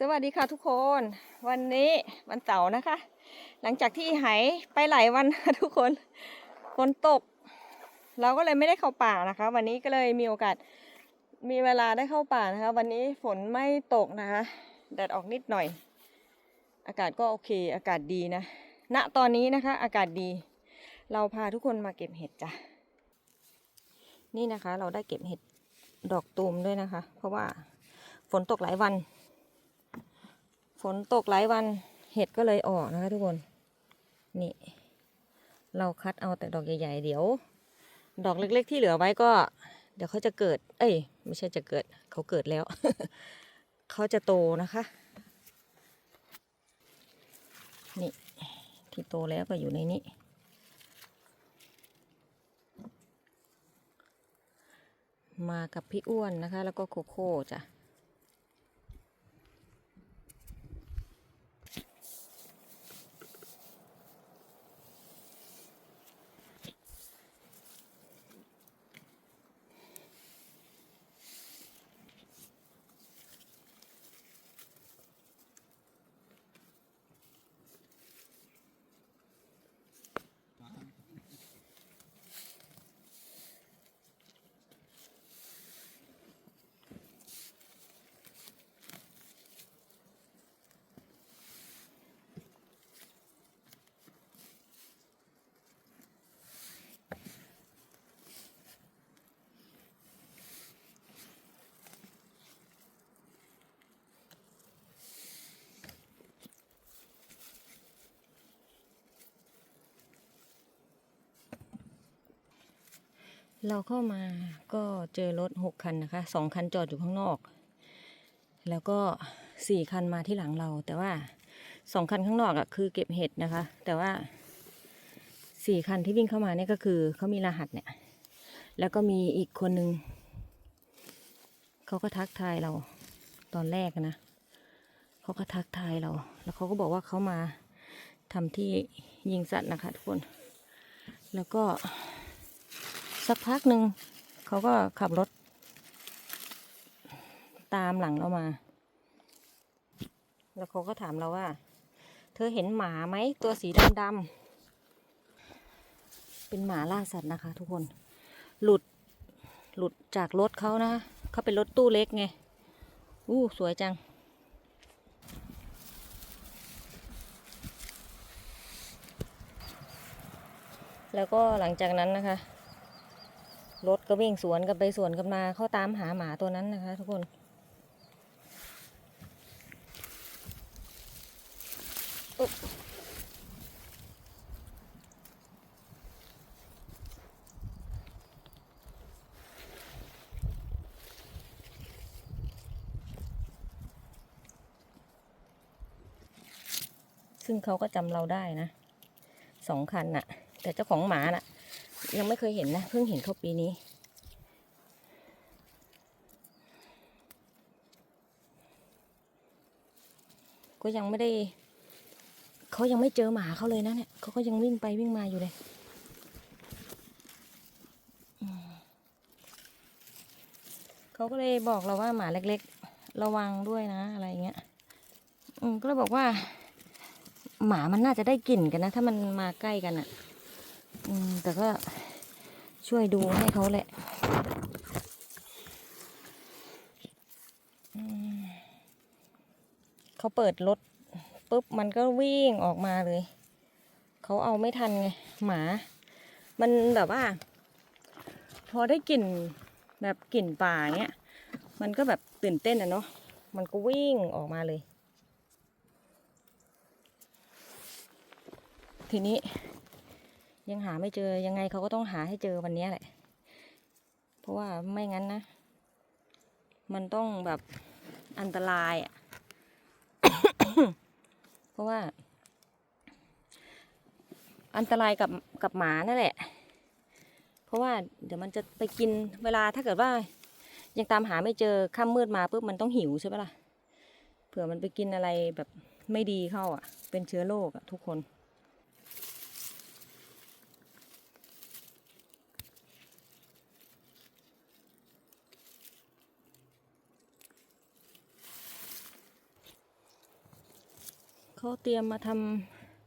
สวัสดีค่ะทุกคน วันนี้วันเสาร์นะคะ หลังจากที่หายไปหลายวันทุกคนฝนตก เราก็เลยไม่ได้เข้าป่านะคะ วันนี้ก็เลยมีโอกาสมีเวลาได้เข้าป่านะคะ วันนี้ฝนไม่ตกนะคะแดดออกนิดหน่อย อากาศก็โอเค อากาศดีนะณตอนนี้นะคะ อากาศดี เราพาทุกคนมาเก็บเห็ดจ้ะนี่นะคะ เราได้เก็บเห็ดดอกตูมด้วยนะคะ เพราะว่าฝนตกหลายวัน ฝนตกหลายวันเห็ดก็เลยออกนะคะทุกคน นี่ เราคัดเอาแต่ดอกใหญ่ ๆ เดี๋ยว ดอกเล็ก ๆ ที่เหลือไว้ก็ เดี๋ยวเขาจะเกิด เอ้ย ไม่ใช่จะเกิด เขาเกิดแล้ว เขาจะโตนะคะ นี่ ที่โตแล้วก็อยู่ในนี้มากับพี่อ้วนนะคะ แล้วก็โคโค่จ้ะ เราเข้ามาก็เจอรถหกคันนะคะสองคันจอดอยู่ข้างนอก แล้วก็สี่คันมาที่หลังเรา แต่ว่าสองคันข้างนอกอะ่ะคือเก็บเห็ดนะคะ แต่ว่าสี่คันที่วิ่งเข้ามาเนี่ยก็คือเขามีรหัสเนี่ย แล้วก็มีอีกคนนึงเขาก็ทักทายเราตอนแรกนะเขาก็ทักทายเรา แล้วเขาก็บอกว่าเขามาทำที่ยิงสัตว์นะคะทุกคน แล้วก็ สักพักหนึ่งเขาก็ขับรถ ตามหลังเรามา แล้วเขาก็ถามเราว่า เธอเห็นหมาไหมตัวสีดำๆเป็นหมาล่าสัตว์นะคะ ทุกคน หลุดหลุดจากรถเขานะเขาเป็นรถตู้เล็กไงอู้สวยจังแล้วก็หลังจากนั้นนะคะ รถก็วิ่งสวนกันไปสวนกันมาเขาตามหาหมาตัวนั้นนะคะ ทุกคน ซึ่งเขาก็จำเราได้นะสองคันน่ะ แต่เจ้าของหมาน่ะ ยังไม่เคยเห็นนะ เพิ่งเห็นเขาปีนี้ ก็ยังไม่ได้ เขายังไม่เจอหมาเขาเลยนะเนี่ยเขาก็ยังวิ่งไปวิ่งมาอยู่เลยเขาก็เลยบอกเราว่าหมาเล็ก ๆ ระวังด้วยนะ อะไรเงี้ยอืมก็เลยบอกว่า หมามันน่าจะได้กลิ่นกันนะ ถ้ามันมาใกล้กันอะ่ะ อืม แต่ก็ ช่วยดูให้เขาแหละเขาเปิดรถปุ๊บมันก็วิ่งออกมาเลย เขาเอาไม่ทันไง หมา มันแบบว่า พอได้กลิ่นแบบกลิ่นป่าเงี้ย มันก็แบบตื่นเต้นอะเนาะ มันก็วิ่งออกมาเลย ทีนี้ ยังหาไม่เจอยังไงเขาก็ต้องหาให้เจอวันนี้แหละ เพราะว่าไม่งั้นนะ มันต้องแบบอันตรายอะเพราะว่า อันตรายกับกับหมานั่นแหละ เพราะว่าเดี๋ยวมันจะไปกินเวลาถ้าเกิดว่า ยังตามหาไม่เจอค่ำมืดมาปุ๊บมันต้องหิวใช่ปะล่ะเผื่อมันไปกินอะไรแบบไม่ดีเข้าอะ เป็นเชื้อโรคอะทุกคน เขาเตรียมมาท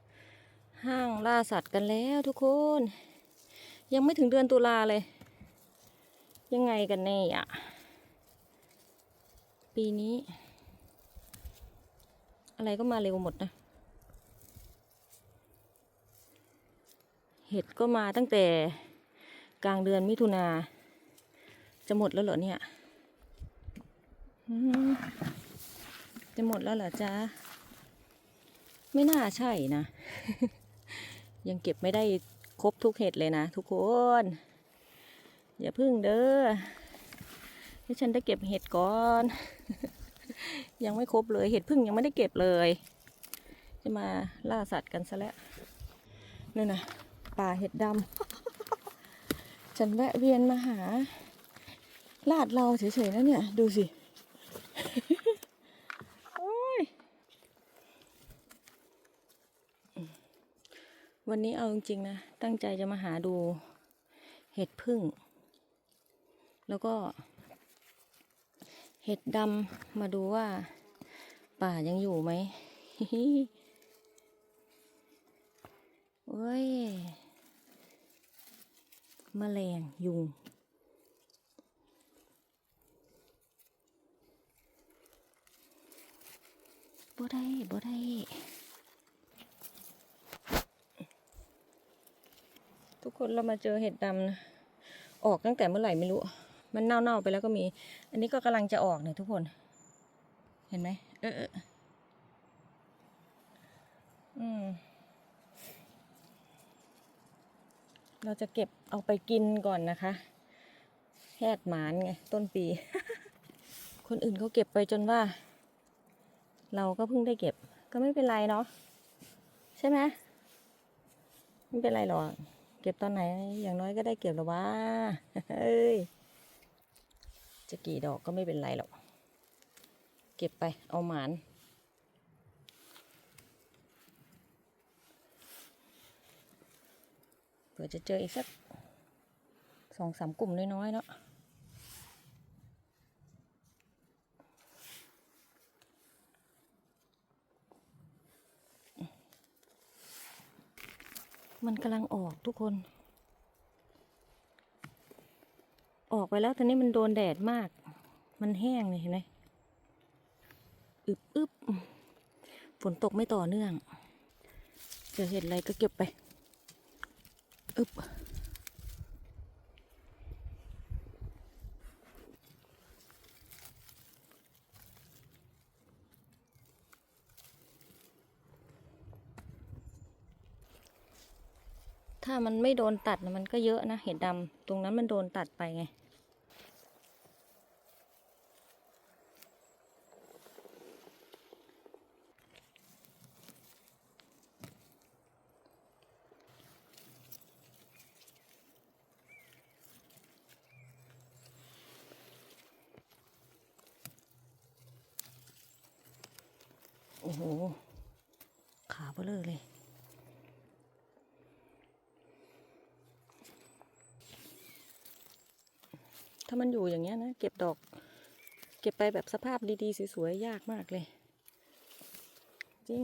ำห้างล่าสัตว์กันแล้วทุกคน ยังไม่ถึงเดือนตุลาเลย ยังไงกันแน่อะปีนี้ อะไรก็มาเร็วหมดนะ เห็ดก็มาตั้งแต่กลางเดือนมิถุนา จะหมดแล้วเหรอเนี่ยจะหมดแล้วเหรอจ๊ะ ไม่น่าใช่นะ ยังเก็บไม่ได้ครบทุกเห็ดเลยนะทุกคน อย่าพึ่งเด้อให้ฉันได้เก็บเห็ดก่อน ยังไม่ครบเลยเห็ดพึ่งยังไม่ได้เก็บเลย จะมาล่าสัตว์กันซะแล้วนี่นนะป่าเห็ดดำ ฉันแวะเวียนมาหา ลาดเราเฉยๆนะเนี่ย ดูสิ โอ้ย วันนี้เอาจริงๆนะ ตั้งใจจะมาหาดูเห็ดพึ่ง แล้วก็ เห็ดดำมาดูว่า ป่ายังอยู่ไหมโอ้ยแมลงยุง บ่ได้ บ่ได้ ทุกคนเรามาเจอเห็ดดำนะออกตั้งแต่เมื่อไหร่ไม่รู้ มันเน่าๆไปแล้วก็มี อันนี้ก็กำลังจะออกเนี่ยทุกคน เห็นไหมเออเอออืมเราจะเก็บเอาไปกินก่อนนะคะแฮดหมานไงต้นปี คนอื่นเขาเก็บไปจนว่า เราก็เพิ่งได้เก็บ ก็ไม่เป็นไรเนาะใช่ไหมไม่เป็นไรหรอก ก็บตอนไหน อย่างน้อยก็ได้เก็บแล้ววะเฮ้ย จะกี่ดอกก็ไม่เป็นไรหรอก เก็บไป เอาหมาน เผื่อจะเจออีกสักสองสามกลุ่มน้อยๆเนาะ มันกำลังออกทุกคน ออกไปแล้วตอนนี้มันโดนแดดมาก มันแห้งเลยเห็นไหมอึบอึบฝนตกไม่ต่อเนื่องเจอเห็นอะไรก็เก็บไป อึบ ถ้ามันไม่โดนตัดมันก็เยอะนะเห็ดดำตรงนั้นมันโดนตัดไปไงโอ้โห ขาเบลอเลย มันอยู่อย่างเงี้ยนะ เก็บดอก เก็บไปแบบสภาพดีๆ สวยๆ ยากมากเลย จริง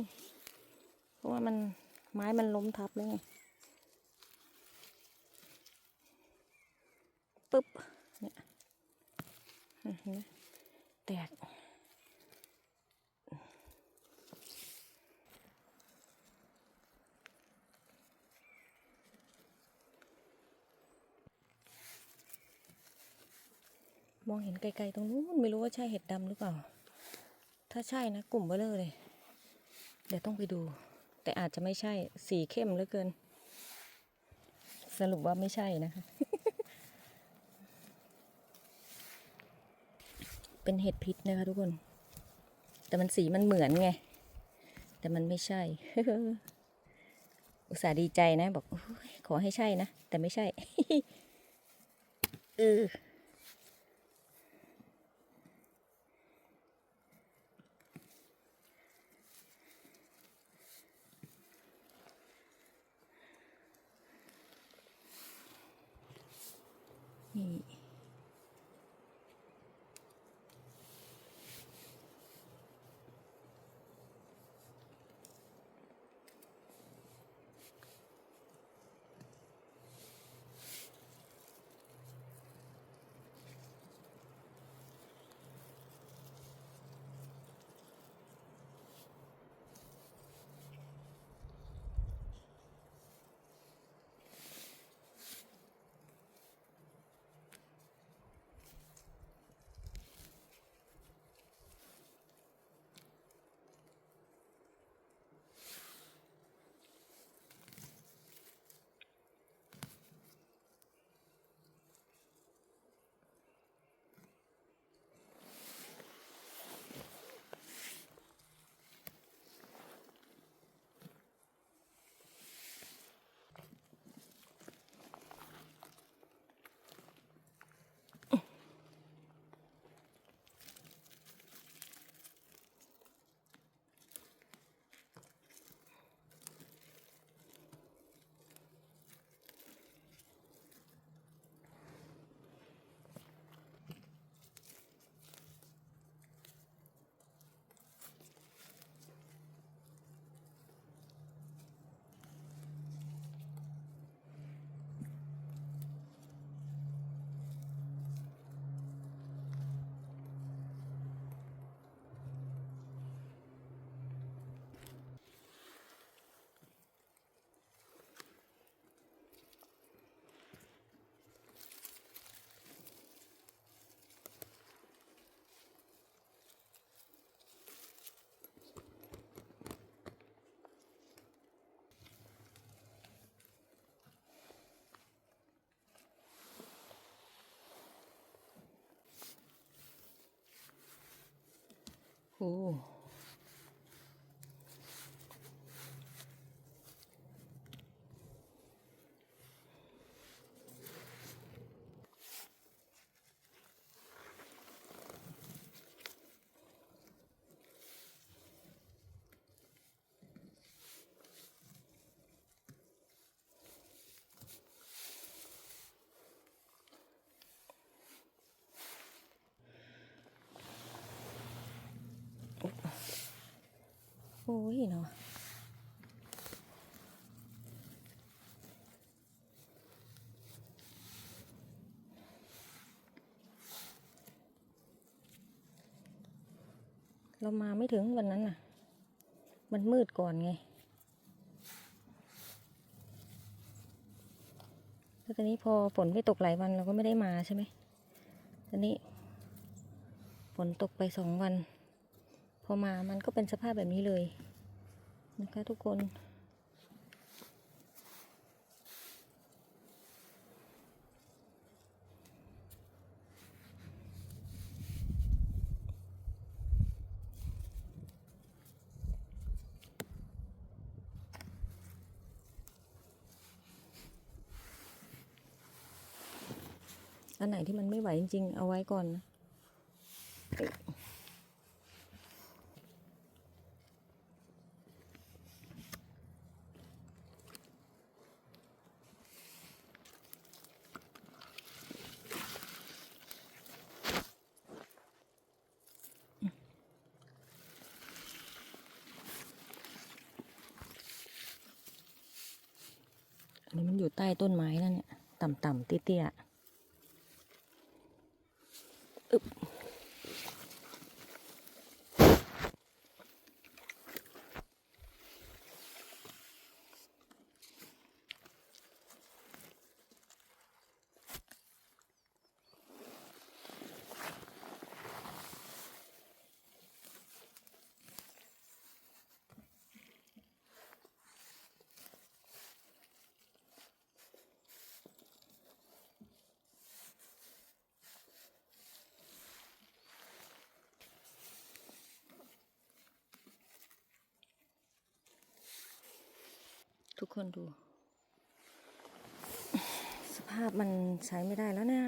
เพราะว่ามันไม้มันล้มทับเลยไงปึ๊บ เนี่ยแตก องเห็นไกลๆตรงนู้นไม่รู้ว่าใช่เห็ดดำหรือเปล่า ถ้าใช่นะกลุ่มเบลอเลย เดี๋ยวต้องไปดู แต่อาจจะไม่ใช่สีเข้มเหลือเกิน สรุปว่าไม่ใช่นะคะ เป็นเห็ดพิษนะคะทุกคน แต่มันสีมันเหมือนไง แต่มันไม่ใช่ อุตส่าห์ดีใจนะ บอกอขอให้ใช่นะ แต่ไม่ใช่เออ นี่ โอ้โอ้ยเนาะเรามาไม่ถึงวันนั้นน่ะ มันมืดก่อนไง แล้วตอนนี้พอฝนไม่ตกหลายวันเราก็ไม่ได้มาใช่ไหมตอนนี้ ฝนตกไปสองวัน พอมามันก็เป็นสภาพแบบนี้เลยนะคะทุกคน อันไหนที่มันไม่ไหวจริงๆ เอาไว้ก่อนนะ อยู่ใต้ต้นไม้นั่นเนี่ย ต่ำๆเตี้ยๆ ทุกคนดู สภาพมันใช้ไม่ได้แล้วนะ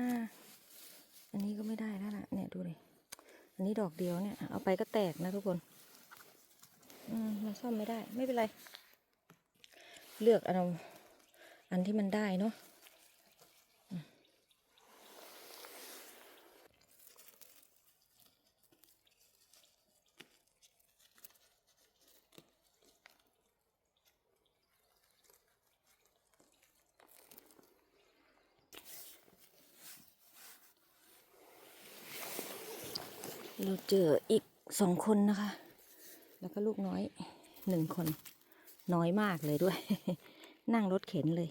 อันนี้ก็ไม่ได้แล้วล่ะ เนี่ยดูเลยอันนี้ดอกเดียวเนี่ย เอาไปก็แตกนะทุกคน อืมมาซ่อมไม่ได้ ไม่เป็นไร เลือกเอาอันที่มันได้เนาะ เจออีกสองคนนะคะ แล้วก็ลูกน้อยหนึ่งคน น้อยมากเลยด้วย นั่งรถเข็นเลย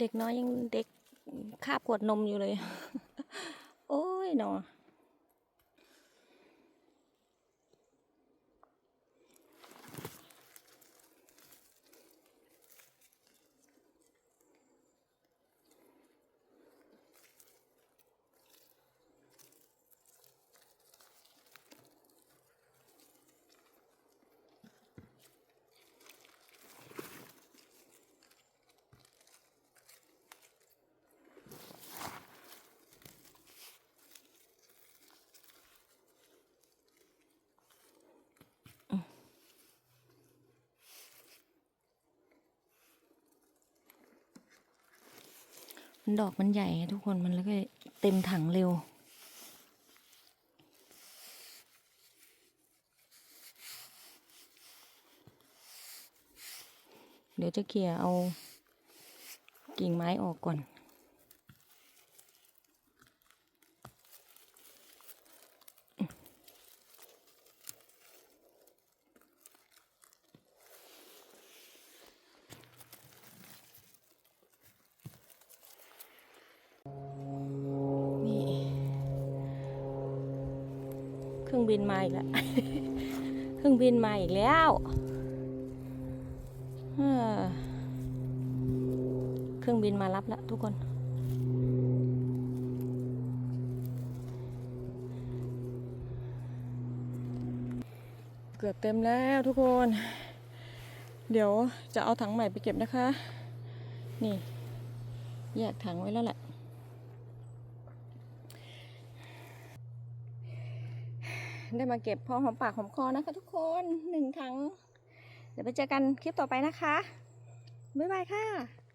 เด็กน้อยยังเด็กคาบขวดนมอยู่เลย โอ้ยหนอ มันดอกมันใหญ่ทุกคนมันแล้วก็เต็มถังเร็ว เดี๋ยวจะเขี่ยเอากิ่งไม้ออกก่อน บินมาอีกแล้วเครื่องรื่องบินมาอีกแล้วเอ้อเครื่องบินมารับแล้วทุกคนเกือบเต็มแล้วทุกคน เดี๋ยวจะเอาถังใหม่ไปเก็บนะคะ นี่ แยกถังไว้แล้วแหละ ได้มาเก็บพอหอมปากหอมคอนะคะ ทุกคนหนึ่งถัง เดี๋ยวไปเจอกันคลิปต่อไปนะคะ บ๊ายบายค่ะ